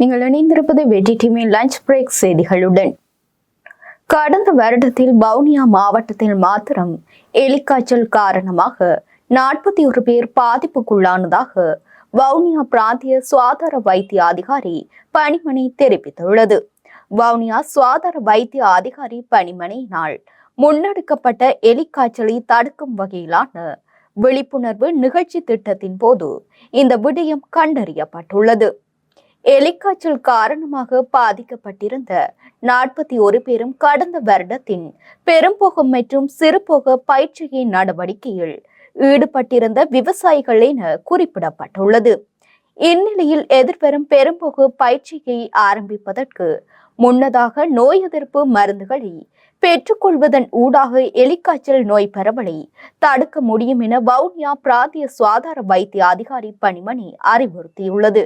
நீங்கள் இணைந்திருப்பது வெற்றி டிவியின் லஞ்ச் பிரேக் செய்திகளுடன். கடந்த வருடத்தில் வவுனியா மாவட்டத்தில் மாத்திரம் எலிக்காய்ச்சல் காரணமாக நாற்பத்தி ஒரு பேர் பாதிப்புக்குள்ளானதாக வவுனியா பிராந்திய சுகாதார வைத்திய அதிகாரி பணிமணி தெரிவித்துள்ளது. வவுனியா சுகாதார வைத்திய அதிகாரி பணிமணியினால் முன்னெடுக்கப்பட்ட எலிக்காய்ச்சலை தடுக்கும் வகையிலான விழிப்புணர்வு நிகழ்ச்சி திட்டத்தின் போது இந்த விடயம் கண்டறியப்பட்டுள்ளது. எலிக்காய்ச்சல் காரணமாக பாதிக்கப்பட்டிருந்த நாற்பத்தி ஒரு பேரும் கடந்த வருடத்தின் பெரும்போகம் மற்றும் சிறுபோக பயிற்சியை நடவடிக்கையில் ஈடுபட்டிருந்த விவசாயிகள் என குறிப்பிடப்பட்டுள்ளது. இந்நிலையில் எதிர்வரும் பெரும்போகு பயிற்சியை ஆரம்பிப்பதற்கு முன்னதாக நோய் எதிர்ப்பு மருந்துகளை பெற்றுக்கொள்வதன் ஊடாக எலிக்காய்ச்சல் நோய் பரவலை தடுக்க முடியும் என வவுனியா பிராந்திய சுகாதார வைத்திய அதிகாரி பணிமணி அறிவுறுத்தியுள்ளது.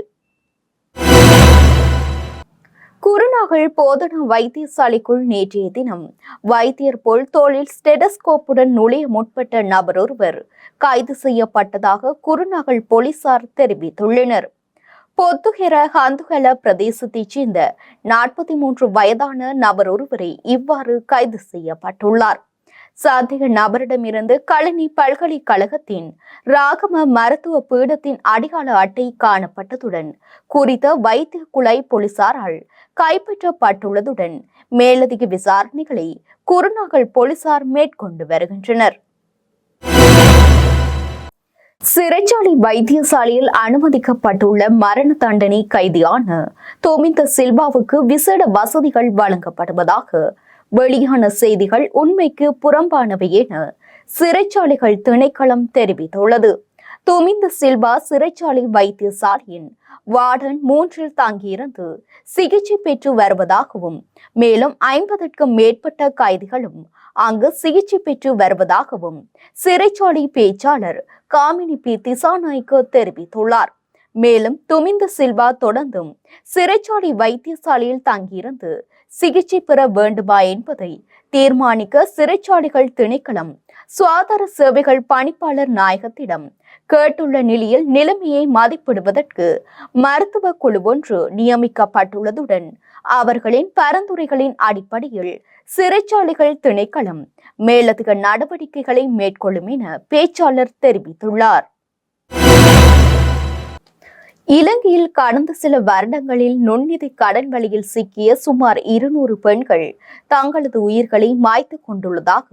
குருநாகல் போதனா வைத்தியசாலைக்குள் நேற்றைய தினம் வைத்தியர் போல் தோளில் ஸ்டெடஸ்கோப்புடன் நுழைய முற்பட்ட நபர் ஒருவர் கைது செய்யப்பட்டதாக குருநாகல் போலீசார் தெரிவித்துள்ளனர். பொத்துகெர ஹந்துகல பிரதேசத்தைச் சேர்ந்த நாற்பத்தி மூன்று வயதான நபர் ஒருவரை இவ்வாறு கைது செய்யப்பட்டுள்ளார். சந்தேக நபரிடமிருந்து கழனி பல்கலைக்கழகத்தின் ராகம மருத்துவ பீடத்தின் அடையாள அட்டை காணப்பட்டதுடன் குறித்த வைத்திய குலை போலீசாரால் கைப்பற்றப்பட்டுள்ளதுடன் மேலதிக விசாரணைகளை குருநாகல் போலீசார் மேற்கொண்டு வருகின்றனர். சிறைச்சாலை வைத்தியசாலையில் அனுமதிக்கப்பட்டுள்ள மரண தண்டனை கைதியான தோமிந்த சில்வாவுக்கு விசேட வசதிகள் வழங்கப்படுவதாக வெளியான செய்திகள் உண்மைக்கு புறம்பானவை என சிறைச்சாலைகள் திணைக்களம் தெரிவித்துள்ளது. துமிந்த சில்வா சிறைச்சாலை வைத்தியசாலையின் வார்டன் மூன்றில் தங்கியிருந்து சிகிச்சை பெற்று வருவதாகவும் மேலும் ஐம்பதற்கும் மேற்பட்ட கைதிகளும் அங்கு சிகிச்சை பெற்று வருவதாகவும் சிறைச்சாலை பேச்சாளர் காமினி பி. திசாநாய்க்கு தெரிவித்துள்ளார். மேலும் துமிந்த சில்வா தொடர்ந்தும் சிறைச்சாலை வைத்தியசாலையில் தங்கியிருந்து சிகிச்சை பெற வேண்டுமா என்பதை தீர்மானிக்க சிறைச்சாலைகள் திணைக்களம் சுகாதார சேவைகள் பணிப்பாளர் நாயகத்திடம் கேட்டுள்ள நிலையில் நிலைமையை மதிப்பிடுவதற்கு மருத்துவ குழு ஒன்று நியமிக்கப்பட்டுள்ளதுடன் அவர்களின் பரிந்துரைகளின் அடிப்படையில் சிறைச்சாலைகள் திணைக்களம் மேலதிக நடவடிக்கைகளை மேற்கொள்ளும் என பேச்சாளர் தெரிவித்துள்ளார். இலங்கையில் கடந்த சில வருடங்களில் நுண்ணிதி கடன் வழியில் சிக்கிய சுமார் இருநூறு பெண்கள் தங்களது உயிர்களை மாய்த்து கொண்டுள்ளதாக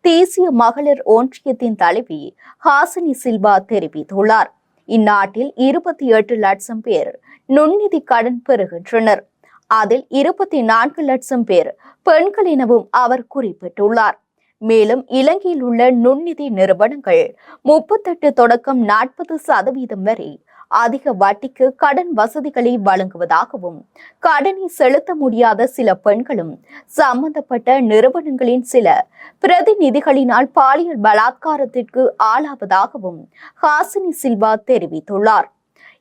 தேசிய மகளிர் ஒன்றியத்தின் தலைவி ஹாசினி சில்வா தெரிவித்துள்ளார். இந்நாட்டில் இருபத்தி எட்டு லட்சம் பேர் நுண்ணிதி கடன் பெறுகின்றனர். அதில் இருபத்தி நான்கு லட்சம் பேர் பெண்கள் எனவும் அவர் குறிப்பிட்டுள்ளார். மேலும் இலங்கையில் உள்ள நுண்ணிதி நிறுவனங்கள் முப்பத்தெட்டு தொடக்கம் நாற்பது சதவீதம் வரை அதிக வட்டிக்கு கடன் வசதிகளை வழங்குவதாகவும் கடனை செலுத்த முடியாத சில பெண்களும் சம்பந்தப்பட்ட நிறுவனங்களின் சில பிரதிநிதிகளினால் பாலியல் பலாத்காரத்திற்கு ஆளாவதாகவும் ஹாசினி சில்வா தெரிவித்துள்ளார்.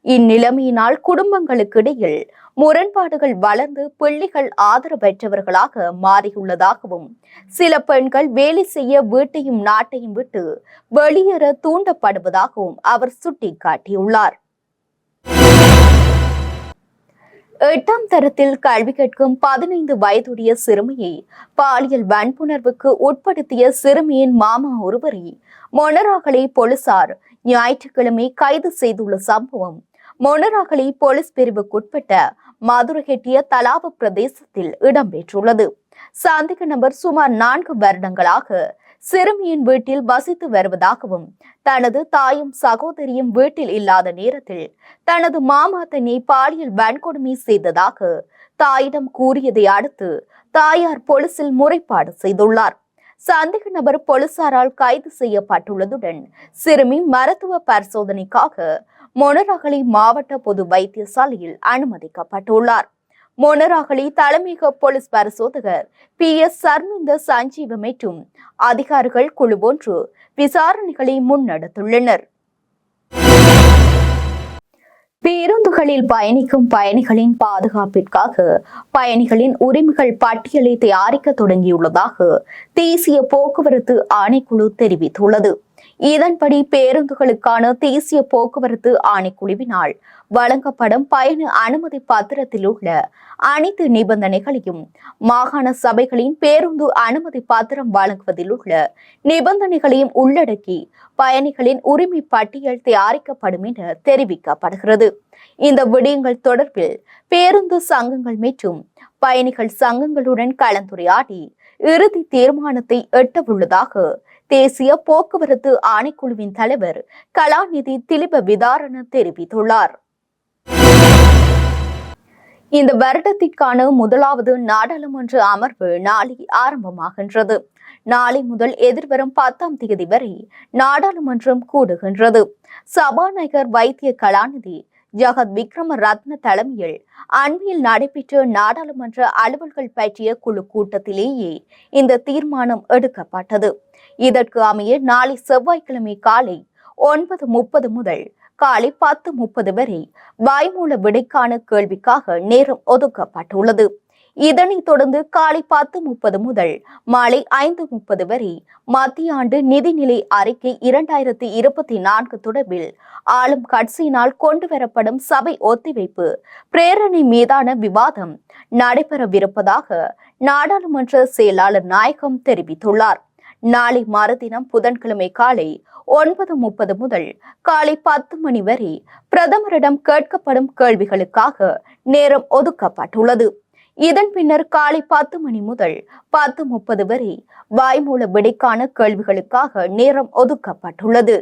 இந்நிலைமையினால் குடும்பங்களுக்கிடையில் முரண்பாடுகள் வளர்ந்து பிள்ளைகள் ஆதரவற்றவர்களாக மாறியுள்ளதாகவும் சில பெண்கள் வேலை செய்ய வீட்டையும் நாட்டையும் விட்டு வெளியேற தூண்டப்படுவதாகவும் அவர் சுட்டிக்காட்டியுள்ளார். எட்டாம் தரத்தில் கல்வி கற்கும் பதினைந்து வயதுடைய சிறுமியை பாலியல் வன்புணர்வுக்கு உட்படுத்திய சிறுமியின் மாமா ஒருவரை மொனராகலை போலீசார் ஞாயிற்றுக்கிழமை கைது செய்துள்ள சம்பவம். மொனராகலை போலீஸ் பிரிவுக்குட்பட்ட மதுரகெட்டிய தலாப பிரதேசத்தில் இடம்பெற்றுள்ளது. சந்தேக நபர் சுமார் நான்கு வருடங்களாக சிறுமியின் வீட்டில் வசித்து வருவதாகவும் தனது தாயும் சகோதரியும் வீட்டில் இல்லாத நேரத்தில் தனது மாமா தன்னை பாலியல் வன்கொடுமை செய்ததாக தாயிடம் கூறியதை அடுத்து தாயார் போலீசில் முறைப்பாடு செய்துள்ளார். சந்தேக நபர் போலீசாரால் கைது செய்யப்பட்டுள்ளதுடன் சிறுமி மருத்துவ பரிசோதனைக்காக மொனரகலை மாவட்ட பொது வைத்தியசாலையில் அனுமதிக்கப்பட்டுள்ளார். மொனராகலி தலைமையக போலீஸ் பரிசோதகர் பி எஸ் சர்மிந்த சஞ்சீவ மற்றும் அதிகாரிகள் குழு ஒன்று விசாரணைகளை முன்னெடுத்துள்ளனர். பேருந்துகளில் பயணிக்கும் பயணிகளின் பாதுகாப்பிற்காக பயணிகளின் உரிமைகள் பட்டியலை தயாரிக்க தொடங்கியுள்ளதாக தேசிய போக்குவரத்து ஆணைக்குழு தெரிவித்துள்ளது. இதன்படி பேருந்துகளுக்கான தேசிய போக்குவரத்து ஆணைக்குழுவினால் வழங்கப்படும் பயண அனுமதி பத்திரத்தில் உள்ள அனைத்து நிபந்தனைகளையும் மாகாண சபைகளின் பேருந்து அனுமதி பத்திரம் வழங்குவதில் உள்ள நிபந்தனைகளையும் உள்ளடக்கி பயணிகளின் உரிமை பட்டியல் தயாரிக்கப்படும் என தெரிவிக்கப்படுகிறது. இந்த விடயங்கள் தொடர்பில் பேருந்து சங்கங்கள் மற்றும் பயணிகள் சங்கங்களுடன் கலந்துரையாடி இறுதி தீர்மானத்தை எட்டவுள்ளதாக தேசிய போக்குவரத்து ஆணைக்குழுவின் தலைவர் கலாநிதி திலிப விதாரண தெரிவித்துள்ளார். இந்த வருடத்திற்கான முதலாவது நாடாளுமன்ற அமர்வு நாளை ஆரம்பமாகின்றது. நாளை முதல் எதிர்வரும் பத்தாம் தேதி வரை நாடாளுமன்றம் கூடுகின்றது. சபாநாயகர் வைத்திய கலாநிதி ஜகத் விக்ரம ரத்ன தலைமையில் அண்மையில் நடைபெற்ற நாடாளுமன்ற அலுவல்கள் பற்றிய குழு கூட்டத்திலேயே இந்த தீர்மானம் எடுக்கப்பட்டது. இதற்கு அமைய நாளை செவ்வாய்க்கிழமை காலை ஒன்பது முப்பது முதல் காலை பத்து முப்பது வரை வாய்மூல விடைக்கான கேள்விக்காக நேரம் ஒதுக்கப்பட்டுள்ளது. இதனைத் தொடர்ந்து காலை பத்து முப்பது முதல் மாலை ஐந்து முப்பது வரை மத்திய ஆண்டு நிதிநிலை அறிக்கை இரண்டாயிரத்தி இருபத்தி நான்கு தொடர்பில் ஆளும் கட்சியினால் கொண்டுவரப்படும் சபை ஒத்திவைப்பு பிரேரணை மீதான விவாதம் நடைபெறவிருப்பதாக நாடாளுமன்ற செயலாளர் நாயகம் தெரிவித்துள்ளார். நாளை மறுதினம் புதன்கிழமை காலை ஒன்பது முப்பது முதல் காலை பத்து மணி வரை பிரதமரிடம் கேட்கப்படும் கேள்விகளுக்காக நேரம் ஒதுக்கப்பட்டுள்ளது. இதன் பின்னர் காலை பத்து மணி முதல் பத்து முப்பது வரை வாய்மூல விடைக்கான கேள்விகளுக்காக நேரம் ஒதுக்கப்பட்டுள்ளது.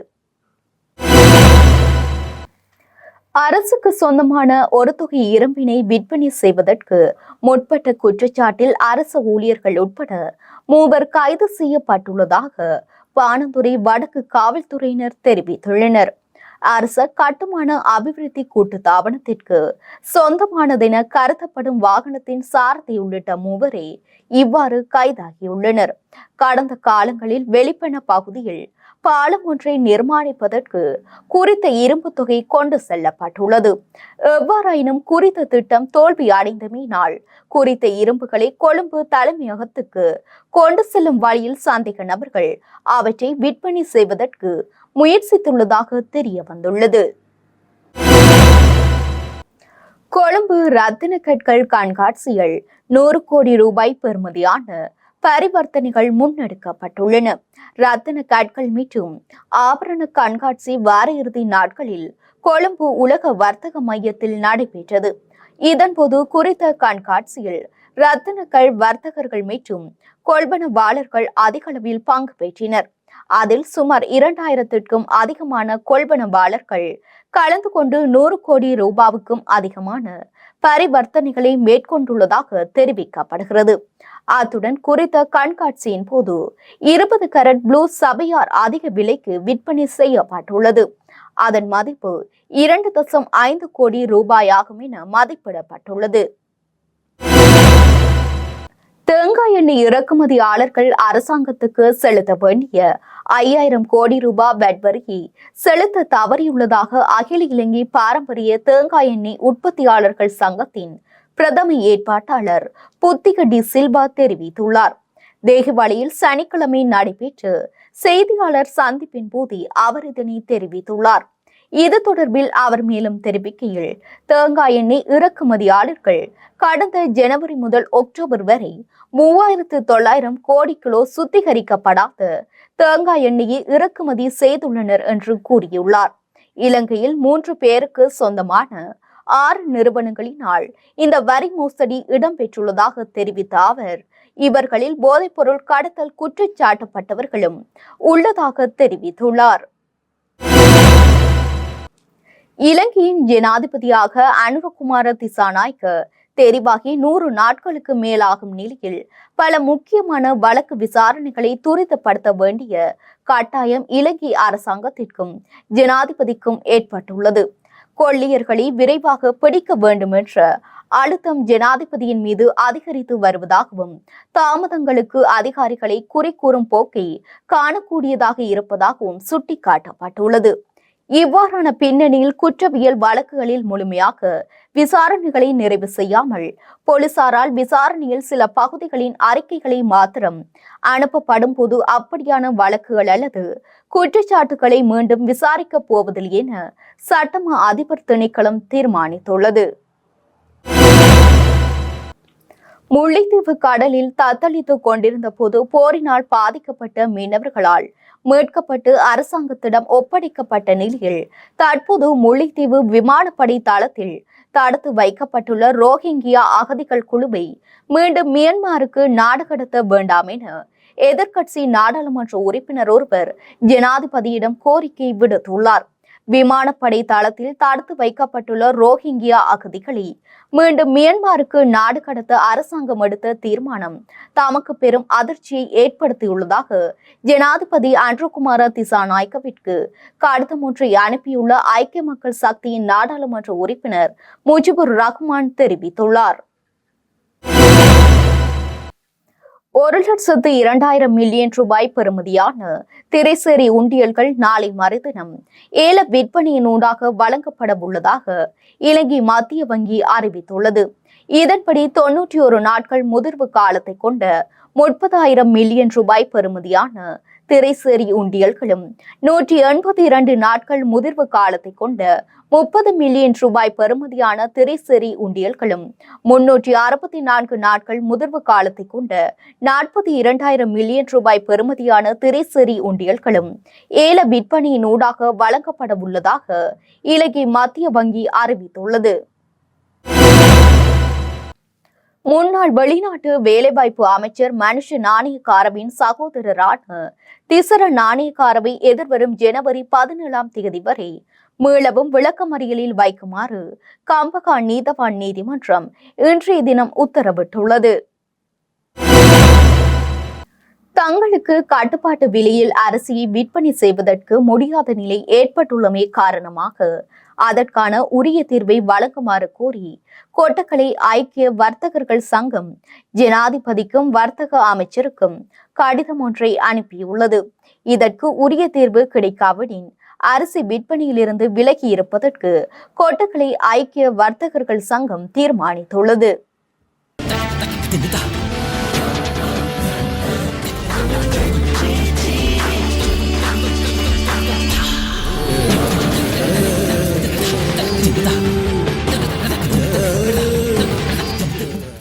அரசுக்கு சொந்தமான ஒரு தொகை இரும்பினை விற்பனை செய்வதற்கு முற்பட்ட குற்றச்சாட்டில் அரசு ஊழியர்கள் உட்பட மூவர் கைது செய்யப்பட்டுள்ளதாக பானந்துறை வடக்கு காவல்துறையினர் தெரிவித்துள்ளனர். அரச கட்டுமான அபிவிருத்தி கூட்டு தாபனத்திற்கு சொந்தமானதென கருதப்படும் வாகனத்தின் சாரதி உள்ளிட்ட மூவரே இவ்வாறு கைதாகியுள்ளனர். கடந்த காலங்களில் வெளிப்பன பகுதியில் பாலம் ஒன்றை நிர்மாணிப்பதற்கு குறித்த இரும்பு தொகை கொண்டு செல்லப்பட்டுள்ளது. எவ்வாறாயினும் குறித்த திட்டம் தோல்வி அடைந்தமையினால் குறித்த இரும்புகளை கொழும்பு தலைமையகத்துக்கு கொண்டு செல்லும் வழியில் சந்தேக நபர்கள் அவற்றை விற்பனை செய்வதற்கு முயற்சித்துள்ளதாக தெரிய வந்துள்ளது கொழும்பு ரத்தின கற்கள் கண்காட்சியில் நூறு கோடி ரூபாய் பெறுமதியான பரிவர்த்தனைகள் முன்னெடுக்கப்பட்டுள்ளன. ரத்தன கற்கள் மீட்டும் ஆபரண கண்காட்சி வார இறுதி நாட்களில் கொழும்பு உலக வர்த்தக மையத்தில் நடைபெற்றது. இதன்போது குறித்த கண்காட்சியில் ரத்தனக்கள் வர்த்தகர்கள் மற்றும் கொள்வனவாளர்கள் அதிக அளவில் பங்கு பெற்றினர். அதில் சுமார் இரண்டாயிரத்திற்கும் அதிகமான கொள்வனவாளர்கள் கலந்து கொண்டு நூறு கோடி ரூபாவுக்கும் அதிகமான பரிவர்த்தனைகளை மேற்கொண்டுள்ளதாக தெரிவிக்கப்படுகிறது. அத்துடன் குறித்த கண்காட்சியின் போது இருபது கரட் ப்ளூ சபையார் அதிக விலைக்கு விற்பனை செய்யப்பட்டுள்ளது. அதன் மதிப்பு இரண்டு தசம் ஐந்து கோடி ரூபாயாகும் என மதிப்பிடப்பட்டுள்ளது. தேங்காய் எண்ணெய் இறக்குமதியாளர்கள் அரசாங்கத்துக்கு செலுத்த வேண்டிய ஐயாயிரம் கோடி ரூபாய் வட்வரியை செலுத்த தவறியுள்ளதாக அகில இலங்கை பாரம்பரிய தேங்காய் எண்ணெய் உற்பத்தியாளர்கள் சங்கத்தின் பிரதம ஏற்பாட்டாளர் புத்திக டி சில்வா தெரிவித்துள்ளார். தேகவாளியில் சனிக்கிழமை நடைபெற்று செய்தியாளர் சந்திப்பின் போது அவர் இதனை தெரிவித்துள்ளார். இது தொடர்பில் அவர் மேலும் தெரிவிக்கையில் தேங்காய் எண்ணெய் இறக்குமதியாளர்கள் கடந்த ஜனவரி முதல் அக்டோபர் வரை மூவாயிரத்து தொள்ளாயிரம் கோடி கிலோ சுத்திகரிக்கப்படாத தேங்காய் எண்ணெயை இறக்குமதி செய்துள்ளனர் என்று கூறியுள்ளார். இலங்கையில் மூன்று பேருக்கு சொந்தமான ஆறு நிறுவனங்களினால் இந்த வரி மோசடி இடம்பெற்றுள்ளதாக தெரிவித்த அவர் இவர்களில் போதைப்பொருள் கடத்தல் குற்றச்சாட்டப்பட்டவர்களும் உள்ளதாக தெரிவித்துள்ளார். இலங்கையின் ஜனாதிபதியாக அனுரகுமார திசாநாய்க்கு தெரிவாகி நூறு நாட்களுக்கு மேலாகும் நிலையில் பல முக்கியமான வழக்கு விசாரணைகளை துரிதப்படுத்த வேண்டிய கட்டாயம் இலங்கை அரசாங்கத்திற்கும் ஜனாதிபதிக்கும் ஏற்பட்டுள்ளது. கொள்ளியர்களை விரைவாக பிடிக்க வேண்டும் என்ற அழுத்தம் ஜனாதிபதியின் மீது அதிகரித்து வருவதாகவும் தாமதங்களுக்கு அதிகாரிகளை குறை கூறும் போக்கை காணக்கூடியதாக இருப்பதாகவும் சுட்டிக்காட்டப்பட்டுள்ளது. இவ்வாறான பின்னணியில் குற்றவியல் வழக்குகளில் முழுமையாக விசாரணைகளை நிறைவு செய்யாமல் போலீசாரால் விசாரணையில் சில பகுதிகளின் அறிக்கைகளை மாத்திரம் அனுப்பப்படும் போது அப்படியான வழக்குகள் அல்லது குற்றச்சாட்டுகளை மீண்டும் விசாரிக்கப் போவதில்லை என சட்டம அதிபர் திணைக்களம் தீர்மானித்துள்ளது. முல்லைத்தீவு கடலில் தத்தளித்துக் கொண்டிருந்த போது போரினால் பாதிக்கப்பட்ட மீனவர்களால் மீட்கப்பட்டு அரசாங்கத்திடம் ஒப்படைக்கப்பட்ட நிலையில் தற்போது முல்லைத்தீவு விமானப்படை தளத்தில் தடுத்து வைக்கப்பட்டுள்ள ரோஹிங்கியா அகதிகள் குழுவை மீண்டும் மியான்மருக்கு நாடு கடத்த வேண்டாம் என எதிர்க்கட்சி நாடாளுமன்ற உறுப்பினர் ஒருவர் ஜனாதிபதியிடம் கோரிக்கை விடுத்துள்ளார். விமானப்படை தளத்தில் தடுத்து வைக்கப்பட்டுள்ள ரோஹிங்கியா அகதிகளை மீண்டும் மியான்மருக்கு நாடு கடத்த அரசாங்கம் எடுத்த தீர்மானம் தமக்கு பெரும் அதிர்ச்சியை ஏற்படுத்தியுள்ளதாக ஜனாதிபதி அன்ருகுமார திசாநாயக்கவிற்கு கடிதம் ஒன்றை அனுப்பியுள்ள ஐக்கிய மக்கள் சக்தியின் நாடாளுமன்ற உறுப்பினர் முஜிபுர் ரஹ்மான் தெரிவித்துள்ளார். ஒரு லட்சத்து இரண்டாயிரம் மில்லியன் ரூபாய் பெறுமதியான திரைசேரி உண்டியல்கள் நாளை மறுதினம் ஏல விற்பனையின் ஊடாக வழங்கப்பட உள்ளதாக இலங்கை மத்திய வங்கி அறிவித்துள்ளது. இதன்படி தொன்னூற்றி ஒரு நாட்கள் முதிர்வு காலத்தை கொண்ட முப்பதாயிரம் மில்லியன் ரூபாய் பெறுமதியான திரைசேரி உண்டியல்களும் நூற்றி எண்பத்தி இரண்டு நாட்கள் முதிர்வு காலத்தை கொண்ட முப்பது மில்லியன் ரூபாய் பெறுமதியான திரைசேரி உண்டியல்களும் முன்னூற்றி அறுபத்தி நான்கு நாட்கள் முதிர்வு காலத்தை கொண்ட நாற்பத்தி இரண்டாயிரம் மில்லியன் ரூபாய் பெறுமதியான திரைசேரி உண்டியல்களும் ஏல விற்பனையின் ஊடாக வழங்கப்பட உள்ளதாக இலங்கை மத்திய வங்கி அறிவித்துள்ளது. முன்னாள் வெளிநாட்டு வேலைவாய்ப்பு அமைச்சர் மனுஷ நாணயக்காரவின் சகோதரரான திசர நாணயக்காரவை எதிர்வரும் ஜனவரி பதினேழாம் தேதி வரை மீளவும் விளக்கமறியலில் வைக்குமாறு கம்பகா நீதவான் நீதிமன்றம் இன்றைய தினம் உத்தரவிட்டுள்ளது. தங்களுக்கு கட்டுப்பாட்டு விலையில் அரிசியை விற்பனை செய்வதற்கு முடியாத நிலை ஏற்பட்டுள்ளமை காரணமாக அதற்கான உரிய தீர்வை வழங்குமாறு கோரி கொட்டக்கலை ஐக்கிய வர்த்தகர்கள் சங்கம் ஜனாதிபதிக்கும் வர்த்தக அமைச்சருக்கும் கடிதம் ஒன்றை அனுப்பியுள்ளது. இதற்கு உரிய தீர்வு கிடைக்காவிடின் அரிசி விற்பனையிலிருந்து விலகி இருப்பதற்கு கொட்டக்கலை ஐக்கிய வர்த்தகர்கள் சங்கம் தீர்மானித்துள்ளது.